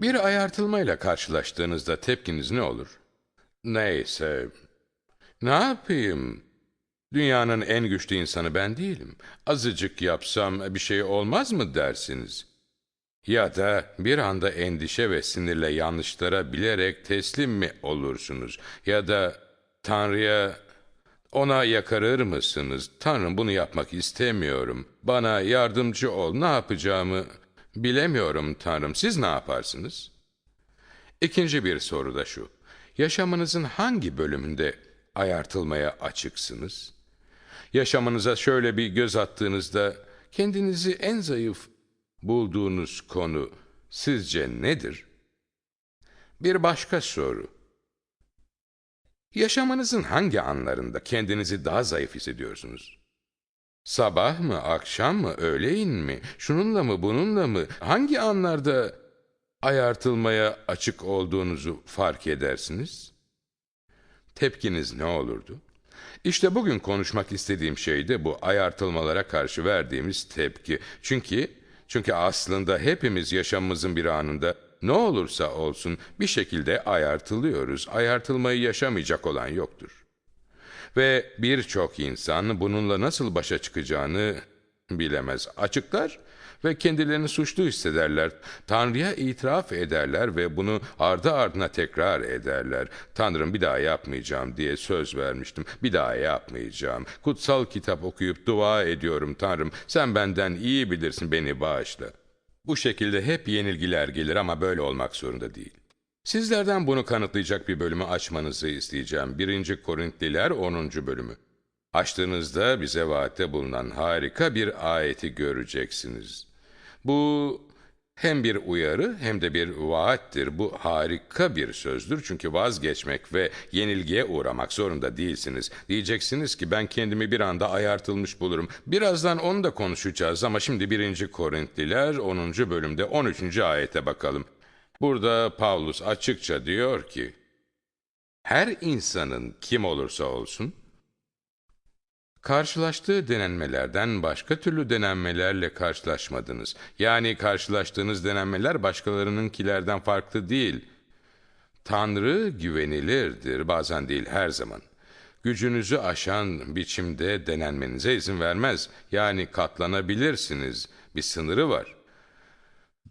Bir ayartılmayla karşılaştığınızda tepkiniz ne olur? Neyse, ne yapayım? Dünyanın en güçlü insanı ben değilim. Azıcık yapsam bir şey olmaz mı dersiniz? Ya da bir anda endişe ve sinirle yanlışlara bilerek teslim mi olursunuz? Ya da Tanrı'ya ona yakarır mısınız? Tanrım bunu yapmak istemiyorum. Bana yardımcı ol. Ne yapacağımı bilemiyorum Tanrım. Siz ne yaparsınız? İkinci bir soru da şu. Yaşamınızın hangi bölümünde ayartılmaya açıksınız? Yaşamınıza şöyle bir göz attığınızda kendinizi en zayıf bulduğunuz konu sizce nedir? Bir başka soru. Yaşamanızın hangi anlarında kendinizi daha zayıf hissediyorsunuz? Sabah mı, akşam mı, öğleyin mi, şununla mı, bununla mı, hangi anlarda ayartılmaya açık olduğunuzu fark edersiniz? Tepkiniz ne olurdu? İşte bugün konuşmak istediğim şey de bu ayartılmalara karşı verdiğimiz tepki. Çünkü çünkü aslında hepimiz yaşamımızın bir anında ne olursa olsun bir şekilde ayartılıyoruz. Ayartılmayı yaşamayacak olan yoktur. Ve birçok insan bununla nasıl başa çıkacağını bilemez. Açıklar ve kendilerini suçlu hissederler. Tanrı'ya itiraf ederler ve bunu ardı ardına tekrar ederler. Tanrım bir daha yapmayacağım diye söz vermiştim. Bir daha yapmayacağım. Kutsal kitap okuyup dua ediyorum Tanrım. Sen benden iyi bilirsin beni bağışla. Bu şekilde hep yenilgiler gelir ama böyle olmak zorunda değil. Sizlerden bunu kanıtlayacak bir bölümü açmanızı isteyeceğim. 1. Korintliler 10. bölümü. Açtığınızda bize vaatte bulunan harika bir ayeti göreceksiniz. Bu hem bir uyarı hem de bir vaattir. Bu harika bir sözdür çünkü vazgeçmek ve yenilgiye uğramak zorunda değilsiniz. Diyeceksiniz ki ben kendimi bir anda ayartılmış bulurum. Birazdan onu da konuşacağız ama şimdi 1. Korintliler 10. bölümde 13. ayete bakalım. Burada Pavlus açıkça diyor ki, her insanın kim olursa olsun, Karşılaştığı denenmelerden başka türlü denenmelerle karşılaşmadınız. Yani karşılaştığınız denenmeler başkalarınınkilerden farklı değil. Tanrı güvenilirdir, bazen değil her zaman. Gücünüzü aşan biçimde denenmenize izin vermez. Yani katlanabilirsiniz, bir sınırı var.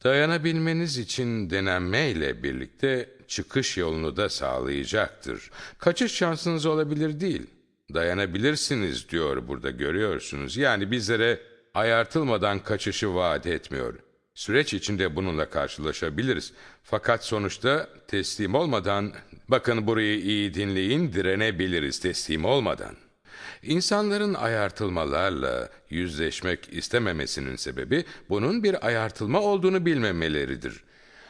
Dayanabilmeniz için denenmeyle birlikte çıkış yolunu da sağlayacaktır. Kaçış şansınız olabilir değil.'' dayanabilirsiniz diyor burada görüyorsunuz. Yani bizlere ayartılmadan kaçışı vaat etmiyor. Süreç içinde bununla karşılaşabiliriz. Fakat sonuçta teslim olmadan, bakın burayı iyi dinleyin, direnebiliriz teslim olmadan. İnsanların ayartılmalarla yüzleşmek istememesinin sebebi bunun bir ayartılma olduğunu bilmemeleridir.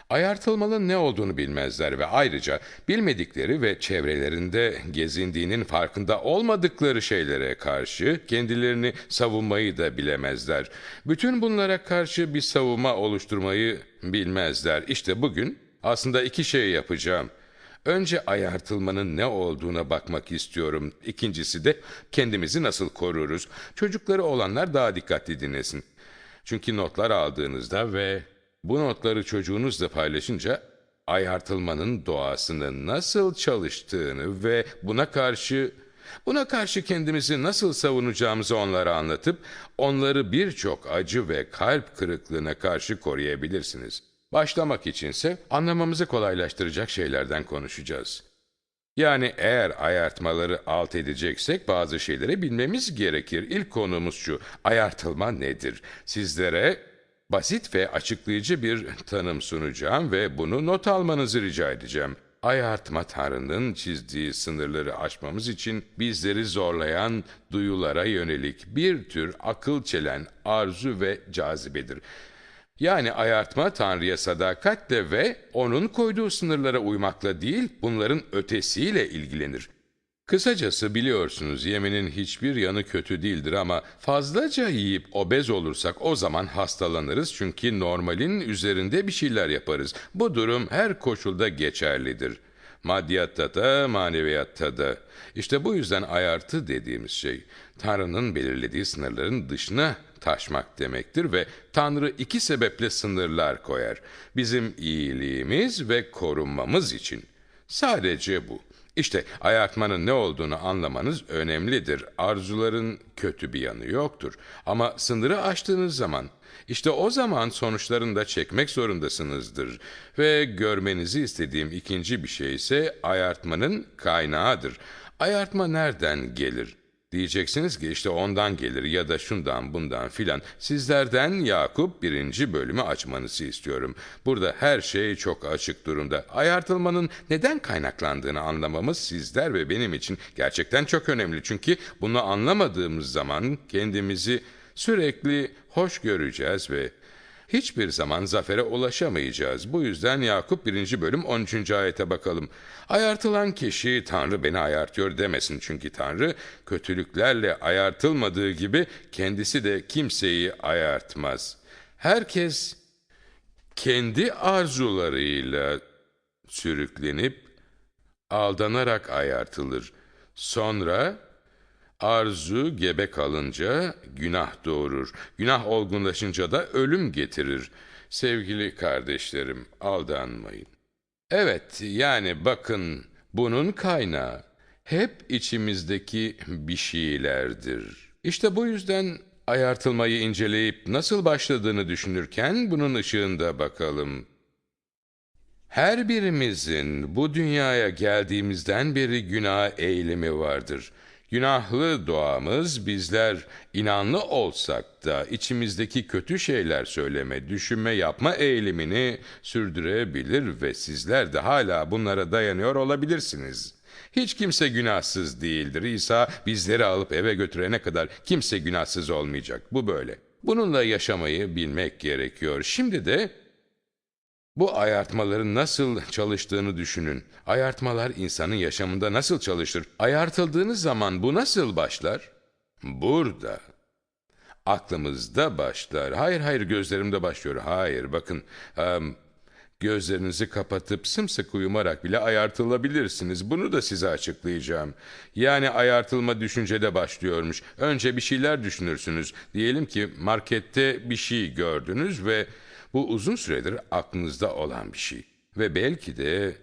Ayartılmanın ne olduğunu bilmezler ve ayrıca bilmedikleri ve çevrelerinde gezindiğinin farkında olmadıkları şeylere karşı kendilerini savunmayı da bilemezler. Bütün bunlara karşı bir savunma oluşturmayı bilmezler. İşte bugün aslında iki şey yapacağım. Önce ayartılmanın ne olduğuna bakmak istiyorum. İkincisi de kendimizi nasıl koruruz. Çocukları olanlar daha dikkatli dinlesin. Çünkü notlar aldığınızda ve bu notları çocuğunuzla paylaşınca ayartılmanın doğasını nasıl çalıştığını ve buna karşı buna karşı kendimizi nasıl savunacağımızı onlara anlatıp onları birçok acı ve kalp kırıklığına karşı koruyabilirsiniz. Başlamak içinse anlamamızı kolaylaştıracak şeylerden konuşacağız. Yani eğer ayartmaları alt edeceksek bazı şeyleri bilmemiz gerekir. İlk konumuz şu, ayartılma nedir? Sizlere Basit ve açıklayıcı bir tanım sunacağım ve bunu not almanızı rica edeceğim. Ayartma Tanrı'nın çizdiği sınırları aşmamız için bizleri zorlayan duyulara yönelik bir tür akıl çelen arzu ve cazibedir. Yani ayartma Tanrı'ya sadakatle ve O'nun koyduğu sınırlara uymakla değil, bunların ötesiyle ilgilenir. Kısacası biliyorsunuz yemenin hiçbir yanı kötü değildir ama fazlaca yiyip obez olursak o zaman hastalanırız çünkü normalin üzerinde bir şeyler yaparız. Bu durum her koşulda geçerlidir. Maddiyatta da maneviyatta da. İşte bu yüzden ayartı dediğimiz şey Tanrı'nın belirlediği sınırların dışına taşmak demektir ve Tanrı iki sebeple sınırlar koyar. Bizim iyiliğimiz ve korunmamız için. Sadece bu. İşte ayartmanın ne olduğunu anlamanız önemlidir. Arzuların kötü bir yanı yoktur. Ama sınırı aştığınız zaman, işte o zaman sonuçlarını da çekmek zorundasınızdır. Ve görmenizi istediğim ikinci bir şey ise ayartmanın kaynağıdır. Ayartma nereden gelir? Diyeceksiniz ki işte ondan gelir ya da şundan bundan filan. Sizlerden Yakup birinci bölümü açmanızı istiyorum. Burada her şey çok açık durumda. Ayartılmanın neden kaynaklandığını anlamamız sizler ve benim için gerçekten çok önemli. Çünkü bunu anlamadığımız zaman kendimizi sürekli hoş göreceğiz ve hiçbir zaman zafere ulaşamayacağız. Bu yüzden Yakup 1. bölüm 13. ayete bakalım. Ayartılan kişi Tanrı beni ayartıyor demesin çünkü Tanrı kötülüklerle ayartılmadığı gibi kendisi de kimseyi ayartmaz. Herkes kendi arzularıyla sürüklenip aldanarak ayartılır. Sonra Arzu gebe kalınca günah doğurur. Günah olgunlaşınca da ölüm getirir. Sevgili kardeşlerim, aldanmayın. Evet, yani bakın bunun kaynağı hep içimizdeki bir şeylerdir. İşte bu yüzden ayartılmayı inceleyip nasıl başladığını düşünürken bunun ışığında bakalım. Her birimizin bu dünyaya geldiğimizden beri günah eğilimi vardır. Günahlı doğamız bizler inanlı olsak da içimizdeki kötü şeyler söyleme, düşünme, yapma eğilimini sürdürebilir ve sizler de hala bunlara dayanıyor olabilirsiniz. Hiç kimse günahsız değildir. İsa bizleri alıp eve götürene kadar kimse günahsız olmayacak. Bu böyle. Bununla yaşamayı bilmek gerekiyor. Şimdi de bu ayartmaların nasıl çalıştığını düşünün. Ayartmalar insanın yaşamında nasıl çalışır? Ayartıldığınız zaman bu nasıl başlar? Burada. Aklımızda başlar. Hayır hayır gözlerimde başlıyor. Hayır bakın. Um, Gözlerinizi kapatıp sımsıkı uyumarak bile ayartılabilirsiniz. Bunu da size açıklayacağım. Yani ayartılma düşüncede başlıyormuş. Önce bir şeyler düşünürsünüz. Diyelim ki markette bir şey gördünüz ve bu uzun süredir aklınızda olan bir şey. Ve belki de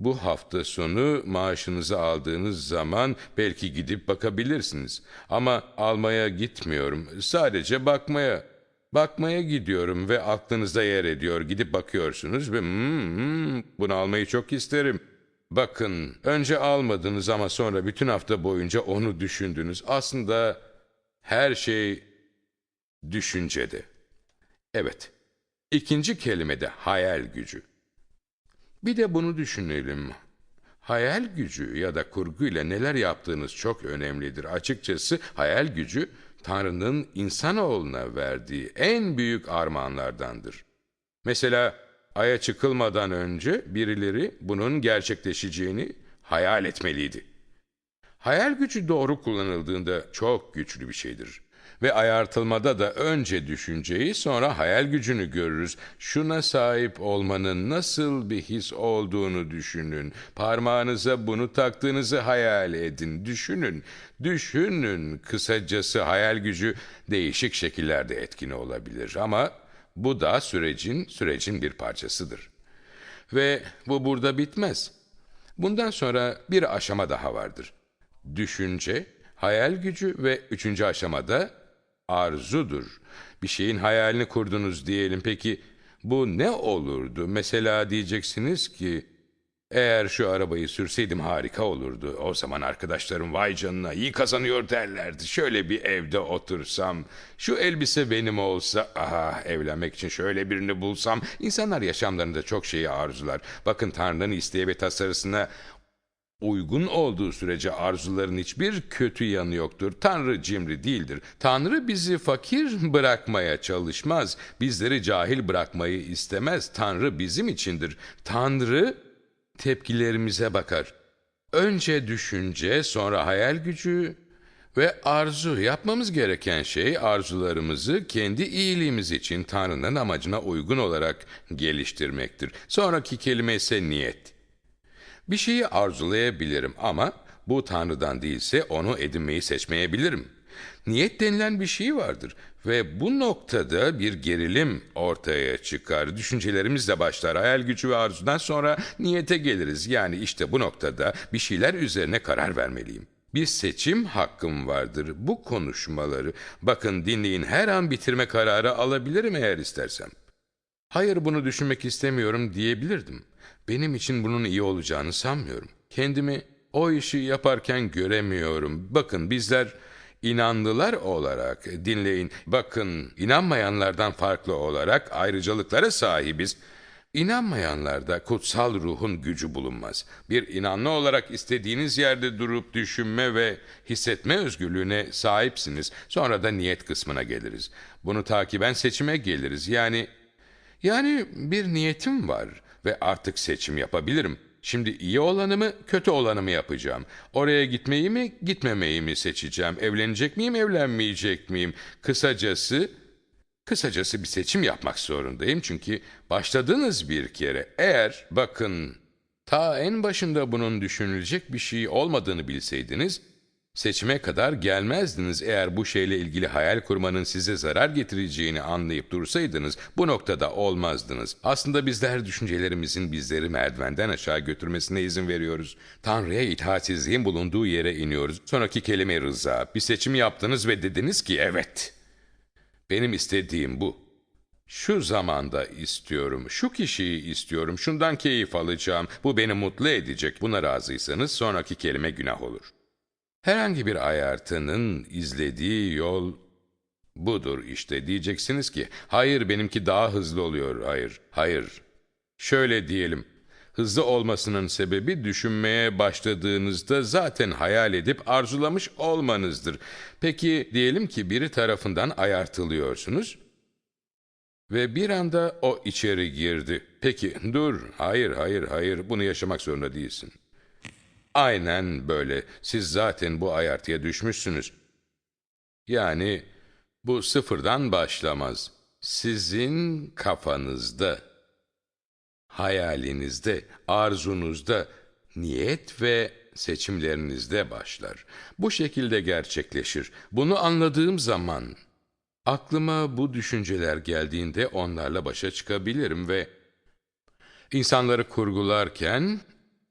bu hafta sonu maaşınızı aldığınız zaman belki gidip bakabilirsiniz. Ama almaya gitmiyorum. Sadece bakmaya. Bakmaya gidiyorum ve aklınızda yer ediyor. Gidip bakıyorsunuz ve hmm, hmm, bunu almayı çok isterim. Bakın, önce almadınız ama sonra bütün hafta boyunca onu düşündünüz. Aslında her şey düşüncede. Evet, İkinci kelime de hayal gücü. Bir de bunu düşünelim. Hayal gücü ya da kurguyla neler yaptığınız çok önemlidir. Açıkçası hayal gücü Tanrı'nın insanoğluna verdiği en büyük armağanlardandır. Mesela aya çıkılmadan önce birileri bunun gerçekleşeceğini hayal etmeliydi. Hayal gücü doğru kullanıldığında çok güçlü bir şeydir. Ve ayartılmada da önce düşünceyi sonra hayal gücünü görürüz. Şuna sahip olmanın nasıl bir his olduğunu düşünün. Parmağınıza bunu taktığınızı hayal edin. Düşünün. Düşünün. Kısacası hayal gücü değişik şekillerde etkin olabilir ama bu da sürecin sürecin bir parçasıdır. Ve bu burada bitmez. Bundan sonra bir aşama daha vardır. Düşünce, hayal gücü ve üçüncü aşamada arzudur. Bir şeyin hayalini kurdunuz diyelim. Peki bu ne olurdu? Mesela diyeceksiniz ki eğer şu arabayı sürseydim harika olurdu. O zaman arkadaşlarım vay canına iyi kazanıyor derlerdi. Şöyle bir evde otursam, şu elbise benim olsa, aha evlenmek için şöyle birini bulsam. İnsanlar yaşamlarında çok şeyi arzular. Bakın Tanrı'nın isteği ve tasarısına uygun olduğu sürece arzuların hiçbir kötü yanı yoktur. Tanrı cimri değildir. Tanrı bizi fakir bırakmaya çalışmaz. Bizleri cahil bırakmayı istemez. Tanrı bizim içindir. Tanrı tepkilerimize bakar. Önce düşünce, sonra hayal gücü ve arzu. Yapmamız gereken şey arzularımızı kendi iyiliğimiz için Tanrı'nın amacına uygun olarak geliştirmektir. Sonraki kelime ise niyet. Bir şeyi arzulayabilirim ama bu Tanrı'dan değilse onu edinmeyi seçmeyebilirim. Niyet denilen bir şey vardır ve bu noktada bir gerilim ortaya çıkar. Düşüncelerimizle başlar. Hayal gücü ve arzudan sonra niyete geliriz. Yani işte bu noktada bir şeyler üzerine karar vermeliyim. Bir seçim hakkım vardır. Bu konuşmaları bakın dinleyin her an bitirme kararı alabilirim eğer istersem. Hayır bunu düşünmek istemiyorum diyebilirdim. Benim için bunun iyi olacağını sanmıyorum. Kendimi o işi yaparken göremiyorum. Bakın bizler inanlılar olarak dinleyin. Bakın inanmayanlardan farklı olarak ayrıcalıklara sahibiz. İnanmayanlarda kutsal ruhun gücü bulunmaz. Bir inanlı olarak istediğiniz yerde durup düşünme ve hissetme özgürlüğüne sahipsiniz. Sonra da niyet kısmına geliriz. Bunu takiben seçime geliriz. Yani yani bir niyetim var ve artık seçim yapabilirim. Şimdi iyi olanı mı, kötü olanı mı yapacağım? Oraya gitmeyi mi, gitmemeyi mi seçeceğim? Evlenecek miyim, evlenmeyecek miyim? Kısacası, kısacası bir seçim yapmak zorundayım. Çünkü başladınız bir kere. Eğer, bakın, ta en başında bunun düşünülecek bir şey olmadığını bilseydiniz, Seçime kadar gelmezdiniz eğer bu şeyle ilgili hayal kurmanın size zarar getireceğini anlayıp dursaydınız bu noktada olmazdınız. Aslında bizler düşüncelerimizin bizleri merdivenden aşağı götürmesine izin veriyoruz. Tanrı'ya itaatsizliğin bulunduğu yere iniyoruz. Sonraki kelime rıza. Bir seçim yaptınız ve dediniz ki evet. Benim istediğim bu. Şu zamanda istiyorum, şu kişiyi istiyorum, şundan keyif alacağım, bu beni mutlu edecek. Buna razıysanız sonraki kelime günah olur.'' Herhangi bir ayartının izlediği yol budur işte diyeceksiniz ki hayır benimki daha hızlı oluyor hayır hayır. Şöyle diyelim hızlı olmasının sebebi düşünmeye başladığınızda zaten hayal edip arzulamış olmanızdır. Peki diyelim ki biri tarafından ayartılıyorsunuz ve bir anda o içeri girdi. Peki dur hayır hayır hayır bunu yaşamak zorunda değilsin. Aynen böyle. Siz zaten bu ayartıya düşmüşsünüz. Yani bu sıfırdan başlamaz. Sizin kafanızda, hayalinizde, arzunuzda, niyet ve seçimlerinizde başlar. Bu şekilde gerçekleşir. Bunu anladığım zaman aklıma bu düşünceler geldiğinde onlarla başa çıkabilirim ve insanları kurgularken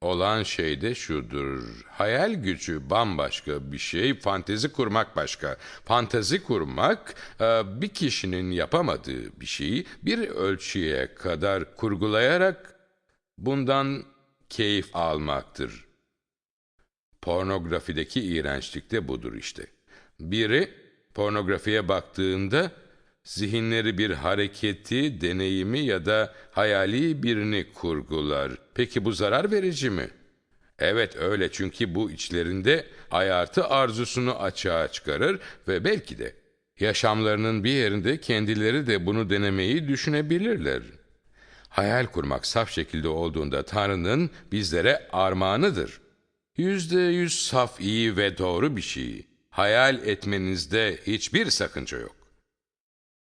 Olan şey de şudur. Hayal gücü bambaşka bir şey, fantezi kurmak başka. Fantezi kurmak e, bir kişinin yapamadığı bir şeyi bir ölçüye kadar kurgulayarak bundan keyif almaktır. Pornografideki iğrençlik de budur işte. Biri pornografiye baktığında zihinleri bir hareketi, deneyimi ya da hayali birini kurgular. Peki bu zarar verici mi? Evet öyle çünkü bu içlerinde hayatı arzusunu açığa çıkarır ve belki de yaşamlarının bir yerinde kendileri de bunu denemeyi düşünebilirler. Hayal kurmak saf şekilde olduğunda Tanrı'nın bizlere armağanıdır. Yüzde yüz saf, iyi ve doğru bir şey. Hayal etmenizde hiçbir sakınca yok.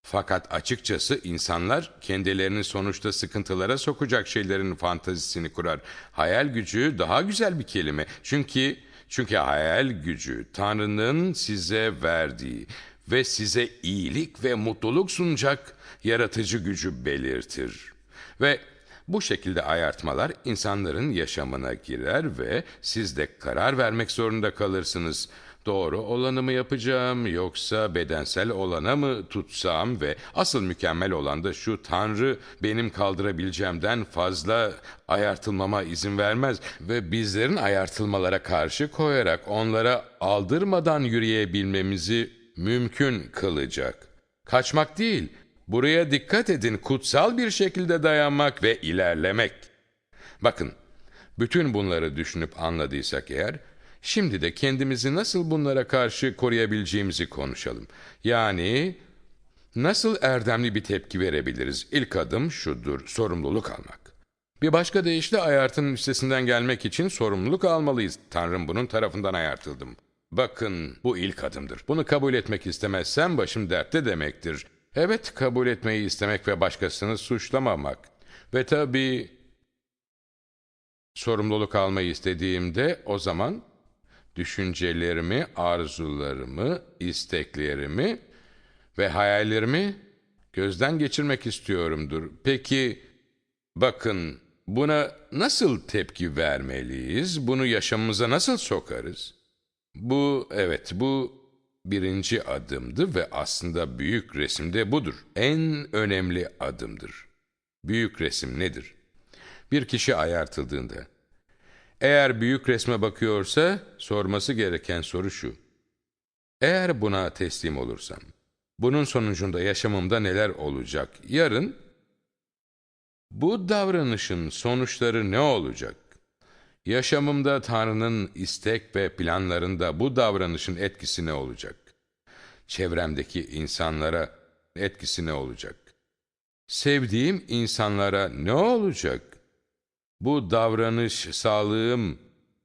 Fakat açıkçası insanlar kendilerini sonuçta sıkıntılara sokacak şeylerin fantazisini kurar. Hayal gücü daha güzel bir kelime. Çünkü çünkü hayal gücü Tanrı'nın size verdiği ve size iyilik ve mutluluk sunacak yaratıcı gücü belirtir. Ve bu şekilde ayartmalar insanların yaşamına girer ve siz de karar vermek zorunda kalırsınız. Doğru olanı mı yapacağım yoksa bedensel olana mı tutsam ve asıl mükemmel olan da şu Tanrı benim kaldırabileceğimden fazla ayartılmama izin vermez ve bizlerin ayartılmalara karşı koyarak onlara aldırmadan yürüyebilmemizi mümkün kılacak. Kaçmak değil, buraya dikkat edin kutsal bir şekilde dayanmak ve ilerlemek. Bakın, bütün bunları düşünüp anladıysak eğer, Şimdi de kendimizi nasıl bunlara karşı koruyabileceğimizi konuşalım. Yani nasıl erdemli bir tepki verebiliriz? İlk adım şudur, sorumluluk almak. Bir başka deyişle ayartının üstesinden gelmek için sorumluluk almalıyız. Tanrım bunun tarafından ayartıldım. Bakın bu ilk adımdır. Bunu kabul etmek istemezsem başım dertte demektir. Evet kabul etmeyi istemek ve başkasını suçlamamak. Ve tabii sorumluluk almayı istediğimde o zaman düşüncelerimi, arzularımı, isteklerimi ve hayallerimi gözden geçirmek istiyorumdur. Peki bakın buna nasıl tepki vermeliyiz? Bunu yaşamımıza nasıl sokarız? Bu evet bu birinci adımdı ve aslında büyük resimde budur. En önemli adımdır. Büyük resim nedir? Bir kişi ayartıldığında eğer büyük resme bakıyorsa sorması gereken soru şu. Eğer buna teslim olursam, bunun sonucunda yaşamımda neler olacak? Yarın bu davranışın sonuçları ne olacak? Yaşamımda Tanrı'nın istek ve planlarında bu davranışın etkisi ne olacak? Çevremdeki insanlara etkisi ne olacak? Sevdiğim insanlara ne olacak? Bu davranış sağlığım,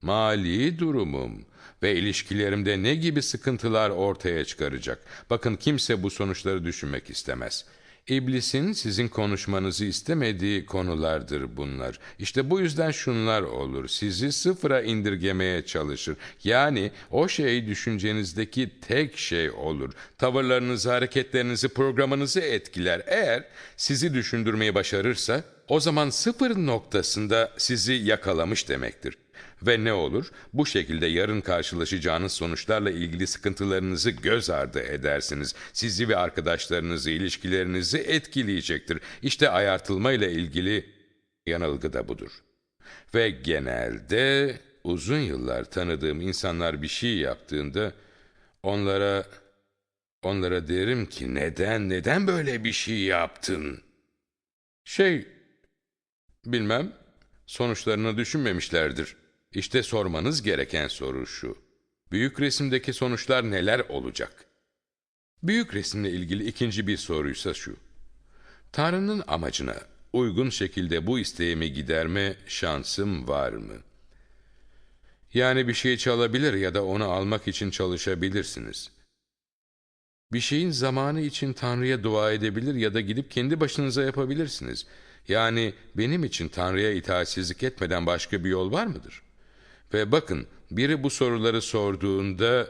mali durumum ve ilişkilerimde ne gibi sıkıntılar ortaya çıkaracak? Bakın kimse bu sonuçları düşünmek istemez. İblisin sizin konuşmanızı istemediği konulardır bunlar. İşte bu yüzden şunlar olur. Sizi sıfıra indirgemeye çalışır. Yani o şey düşüncenizdeki tek şey olur. Tavırlarınızı, hareketlerinizi, programınızı etkiler. Eğer sizi düşündürmeyi başarırsa o zaman sıfır noktasında sizi yakalamış demektir. Ve ne olur? Bu şekilde yarın karşılaşacağınız sonuçlarla ilgili sıkıntılarınızı göz ardı edersiniz. Sizi ve arkadaşlarınızı, ilişkilerinizi etkileyecektir. İşte ayartılma ile ilgili yanılgı da budur. Ve genelde uzun yıllar tanıdığım insanlar bir şey yaptığında onlara onlara derim ki neden neden böyle bir şey yaptın? Şey bilmem sonuçlarını düşünmemişlerdir. İşte sormanız gereken soru şu. Büyük resimdeki sonuçlar neler olacak? Büyük resimle ilgili ikinci bir soruysa şu. Tanrı'nın amacına uygun şekilde bu isteğimi giderme şansım var mı? Yani bir şey çalabilir ya da onu almak için çalışabilirsiniz. Bir şeyin zamanı için Tanrı'ya dua edebilir ya da gidip kendi başınıza yapabilirsiniz. Yani benim için Tanrı'ya itaatsizlik etmeden başka bir yol var mıdır? Ve bakın biri bu soruları sorduğunda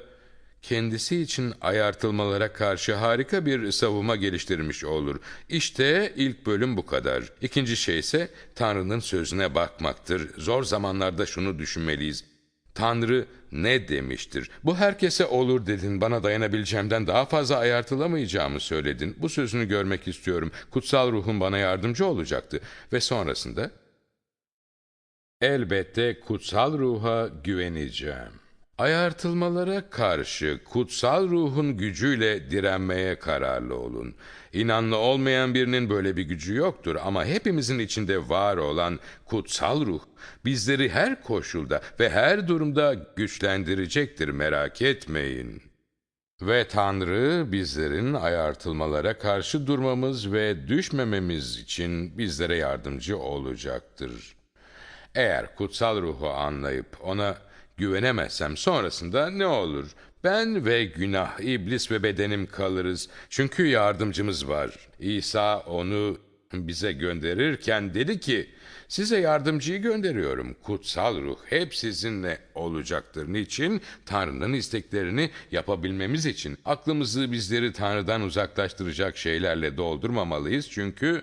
kendisi için ayartılmalara karşı harika bir savunma geliştirmiş olur. İşte ilk bölüm bu kadar. İkinci şey ise Tanrı'nın sözüne bakmaktır. Zor zamanlarda şunu düşünmeliyiz. Tanrı ne demiştir? Bu herkese olur dedin, bana dayanabileceğimden daha fazla ayartılamayacağımı söyledin. Bu sözünü görmek istiyorum. Kutsal ruhun bana yardımcı olacaktı. Ve sonrasında Elbette kutsal ruha güveneceğim. Ayartılmalara karşı kutsal ruhun gücüyle direnmeye kararlı olun. İnanlı olmayan birinin böyle bir gücü yoktur ama hepimizin içinde var olan kutsal ruh bizleri her koşulda ve her durumda güçlendirecektir merak etmeyin. Ve Tanrı bizlerin ayartılmalara karşı durmamız ve düşmememiz için bizlere yardımcı olacaktır.'' Eğer kutsal ruhu anlayıp ona güvenemezsem sonrasında ne olur? Ben ve günah, iblis ve bedenim kalırız. Çünkü yardımcımız var. İsa onu bize gönderirken dedi ki, size yardımcıyı gönderiyorum. Kutsal ruh hep sizinle olacaktır. Niçin? Tanrı'nın isteklerini yapabilmemiz için. Aklımızı bizleri Tanrı'dan uzaklaştıracak şeylerle doldurmamalıyız. Çünkü,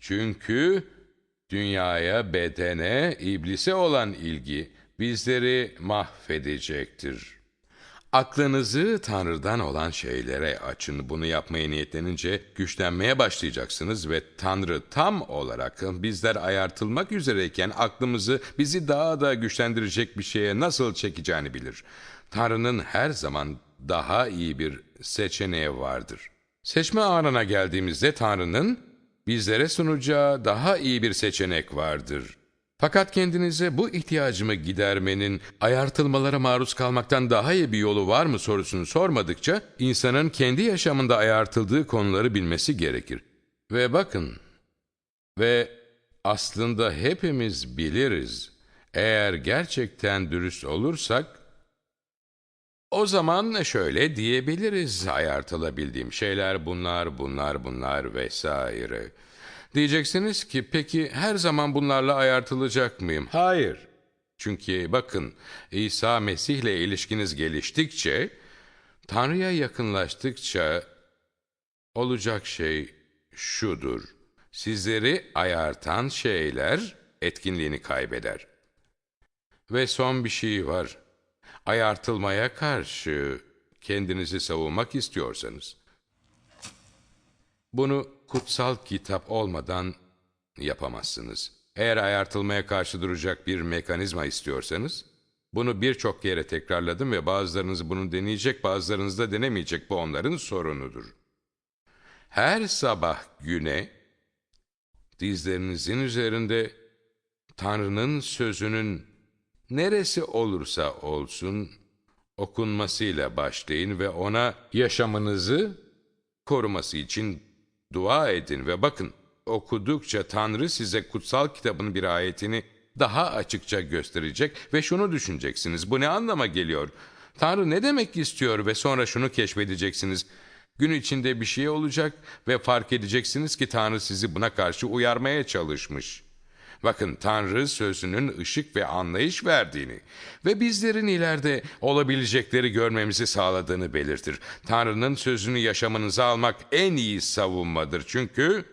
çünkü Dünyaya, bedene, iblise olan ilgi bizleri mahvedecektir. Aklınızı Tanrı'dan olan şeylere açın. Bunu yapmaya niyetlenince güçlenmeye başlayacaksınız ve Tanrı tam olarak bizler ayartılmak üzereyken aklımızı bizi daha da güçlendirecek bir şeye nasıl çekeceğini bilir. Tanrı'nın her zaman daha iyi bir seçeneği vardır. Seçme anına geldiğimizde Tanrı'nın bizlere sunacağı daha iyi bir seçenek vardır. Fakat kendinize bu ihtiyacımı gidermenin ayartılmalara maruz kalmaktan daha iyi bir yolu var mı sorusunu sormadıkça insanın kendi yaşamında ayartıldığı konuları bilmesi gerekir. Ve bakın ve aslında hepimiz biliriz. Eğer gerçekten dürüst olursak o zaman şöyle diyebiliriz ayartılabildiğim şeyler bunlar, bunlar, bunlar vesaire. Diyeceksiniz ki peki her zaman bunlarla ayartılacak mıyım? Hayır. Çünkü bakın İsa Mesih ile ilişkiniz geliştikçe, Tanrı'ya yakınlaştıkça olacak şey şudur. Sizleri ayartan şeyler etkinliğini kaybeder. Ve son bir şey var. Ayartılmaya karşı kendinizi savunmak istiyorsanız, bunu kutsal kitap olmadan yapamazsınız. Eğer ayartılmaya karşı duracak bir mekanizma istiyorsanız, bunu birçok kere tekrarladım ve bazılarınız bunu deneyecek, bazılarınız da denemeyecek. Bu onların sorunudur. Her sabah güne dizlerinizin üzerinde Tanrı'nın sözünün neresi olursa olsun okunmasıyla başlayın ve ona yaşamınızı koruması için dua edin ve bakın okudukça Tanrı size kutsal kitabın bir ayetini daha açıkça gösterecek ve şunu düşüneceksiniz. Bu ne anlama geliyor? Tanrı ne demek istiyor ve sonra şunu keşfedeceksiniz. Gün içinde bir şey olacak ve fark edeceksiniz ki Tanrı sizi buna karşı uyarmaya çalışmış. Bakın Tanrı sözünün ışık ve anlayış verdiğini ve bizlerin ileride olabilecekleri görmemizi sağladığını belirtir. Tanrı'nın sözünü yaşamınıza almak en iyi savunmadır. Çünkü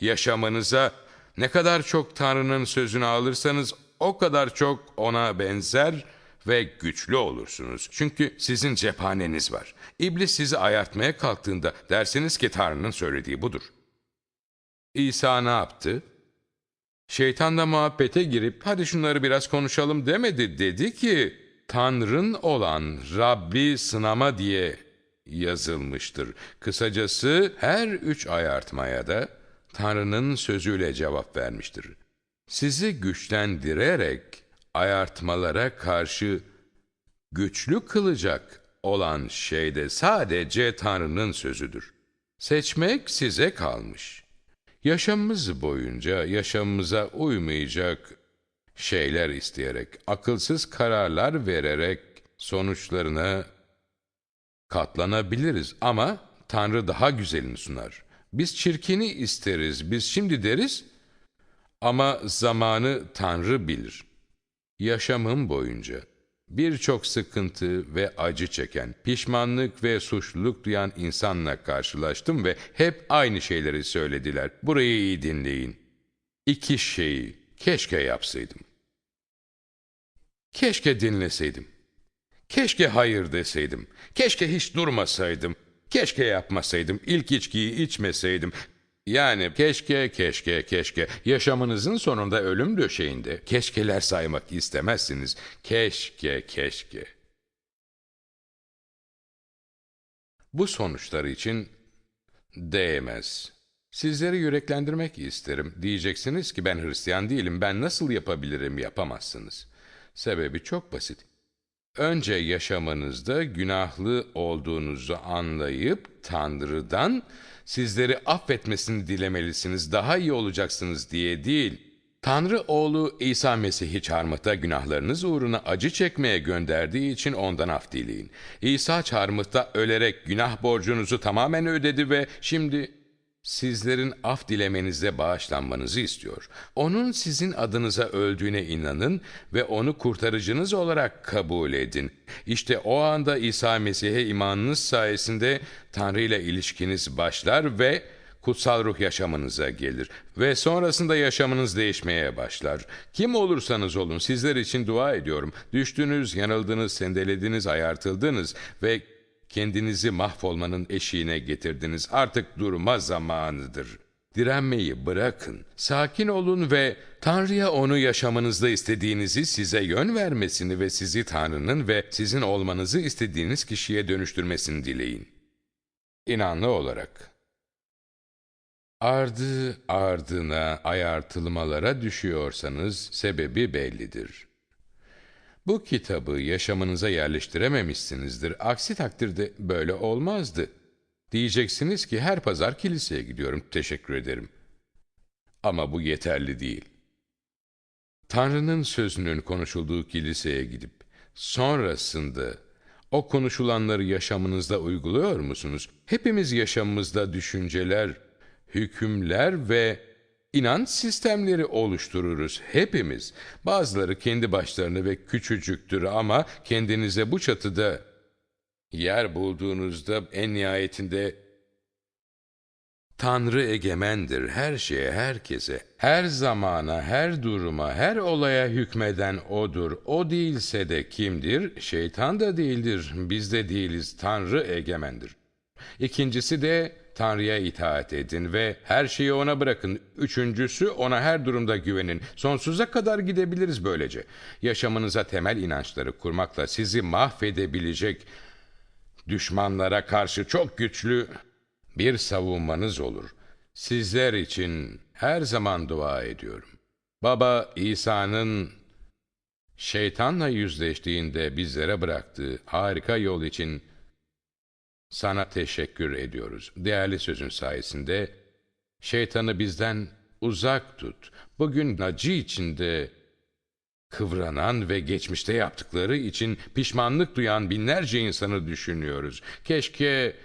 yaşamınıza ne kadar çok Tanrı'nın sözünü alırsanız o kadar çok ona benzer ve güçlü olursunuz. Çünkü sizin cephaneniz var. İblis sizi ayartmaya kalktığında dersiniz ki Tanrı'nın söylediği budur. İsa ne yaptı? Şeytan da muhabbete girip hadi şunları biraz konuşalım demedi. Dedi ki Tanrın olan Rabbi sınama diye yazılmıştır. Kısacası her üç ayartmaya da Tanrı'nın sözüyle cevap vermiştir. Sizi güçlendirerek ayartmalara karşı güçlü kılacak olan şey de sadece Tanrı'nın sözüdür. Seçmek size kalmış. Yaşamımız boyunca yaşamımıza uymayacak şeyler isteyerek, akılsız kararlar vererek sonuçlarına katlanabiliriz ama Tanrı daha güzelini sunar. Biz çirkini isteriz, biz şimdi deriz ama zamanı Tanrı bilir. Yaşamım boyunca birçok sıkıntı ve acı çeken, pişmanlık ve suçluluk duyan insanla karşılaştım ve hep aynı şeyleri söylediler. Burayı iyi dinleyin. İki şeyi keşke yapsaydım. Keşke dinleseydim. Keşke hayır deseydim. Keşke hiç durmasaydım. Keşke yapmasaydım. İlk içkiyi içmeseydim. Yani keşke, keşke, keşke. Yaşamınızın sonunda ölüm döşeğinde keşkeler saymak istemezsiniz. Keşke, keşke. Bu sonuçlar için değmez. Sizleri yüreklendirmek isterim. Diyeceksiniz ki ben Hristiyan değilim, ben nasıl yapabilirim yapamazsınız. Sebebi çok basit. Önce yaşamınızda günahlı olduğunuzu anlayıp Tanrı'dan sizleri affetmesini dilemelisiniz, daha iyi olacaksınız diye değil. Tanrı oğlu İsa Mesih'i çarmıhta günahlarınız uğruna acı çekmeye gönderdiği için ondan af dileyin. İsa çarmıhta ölerek günah borcunuzu tamamen ödedi ve şimdi sizlerin af dilemenizde bağışlanmanızı istiyor. Onun sizin adınıza öldüğüne inanın ve onu kurtarıcınız olarak kabul edin. İşte o anda İsa Mesih'e imanınız sayesinde Tanrı ile ilişkiniz başlar ve kutsal ruh yaşamınıza gelir ve sonrasında yaşamınız değişmeye başlar. Kim olursanız olun sizler için dua ediyorum. Düştünüz, yanıldınız, sendelediniz, ayartıldınız ve Kendinizi mahvolmanın eşiğine getirdiniz. Artık durma zamanıdır. Direnmeyi bırakın. Sakin olun ve Tanrı'ya onu yaşamanızda istediğinizi size yön vermesini ve sizi Tanrı'nın ve sizin olmanızı istediğiniz kişiye dönüştürmesini dileyin. İnanlı olarak. Ardı ardına ayartılmalara düşüyorsanız sebebi bellidir. Bu kitabı yaşamınıza yerleştirememişsinizdir. Aksi takdirde böyle olmazdı. Diyeceksiniz ki her pazar kiliseye gidiyorum, teşekkür ederim. Ama bu yeterli değil. Tanrı'nın sözünün konuşulduğu kiliseye gidip sonrasında o konuşulanları yaşamınızda uyguluyor musunuz? Hepimiz yaşamımızda düşünceler, hükümler ve inanç sistemleri oluştururuz hepimiz. Bazıları kendi başlarına ve küçücüktür ama kendinize bu çatıda yer bulduğunuzda en nihayetinde Tanrı egemendir her şeye, herkese. Her zamana, her duruma, her olaya hükmeden O'dur. O değilse de kimdir? Şeytan da değildir. Biz de değiliz. Tanrı egemendir. İkincisi de Tanrı'ya itaat edin ve her şeyi O'na bırakın. Üçüncüsü O'na her durumda güvenin. Sonsuza kadar gidebiliriz böylece. Yaşamınıza temel inançları kurmakla sizi mahvedebilecek düşmanlara karşı çok güçlü bir savunmanız olur. Sizler için her zaman dua ediyorum. Baba İsa'nın şeytanla yüzleştiğinde bizlere bıraktığı harika yol için sana teşekkür ediyoruz. Değerli sözün sayesinde şeytanı bizden uzak tut. Bugün acı içinde kıvranan ve geçmişte yaptıkları için pişmanlık duyan binlerce insanı düşünüyoruz. Keşke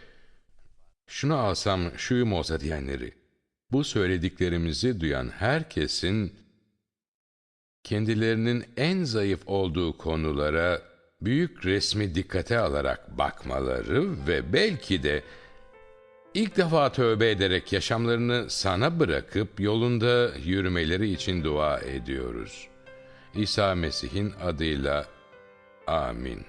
şunu alsam şuyum olsa diyenleri. Bu söylediklerimizi duyan herkesin kendilerinin en zayıf olduğu konulara büyük resmi dikkate alarak bakmaları ve belki de ilk defa tövbe ederek yaşamlarını sana bırakıp yolunda yürümeleri için dua ediyoruz. İsa Mesih'in adıyla amin.